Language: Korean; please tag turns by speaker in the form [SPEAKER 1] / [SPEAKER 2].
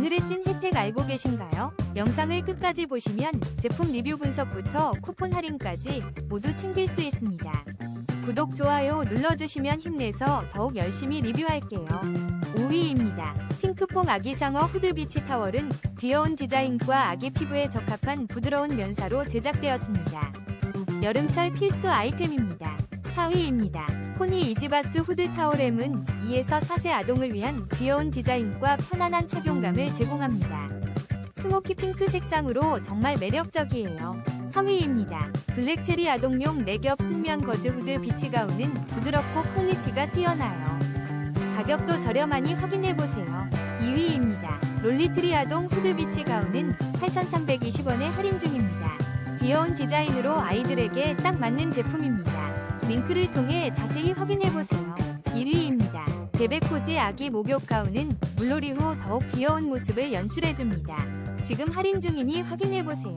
[SPEAKER 1] 오늘의 찐 혜택 알고 계신가요? 영상을 끝까지 보시면 제품 리뷰 분석부터 쿠폰 할인까지 모두 챙길 수 있습니다. 구독, 좋아요 눌러주시면 힘내서 더욱 열심히 리뷰할게요. 5위입니다. 핑크퐁 아기상어 후드 비치 타월은 귀여운 디자인과 아기 피부에 적합한 부드러운 면사로 제작되었습니다. 여름철 필수 아이템입니다. 4위입니다. 포니 이지바스 후드 타월엠은 2에서 4세 아동을 위한 귀여운 디자인과 편안한 착용감을 제공합니다. 스모키 핑크 색상으로 정말 매력적이에요. 3위입니다. 블랙체리 아동용 레겹 순면 거즈 후드 비치 가운은 부드럽고 퀄리티가 뛰어나요. 가격도 저렴하니 확인해보세요. 2위입니다. 롤리트리 아동 후드 비치 가운은 8,320원에 할인 중입니다. 귀여운 디자인으로 아이들에게 딱 맞는 제품입니다. 링크를 통해 자세히 확인해보세요. 1위입니다. 베베코지 아기 목욕 가운은 물놀이 후 더욱 귀여운 모습을 연출해줍니다. 지금 할인 중이니 확인해보세요.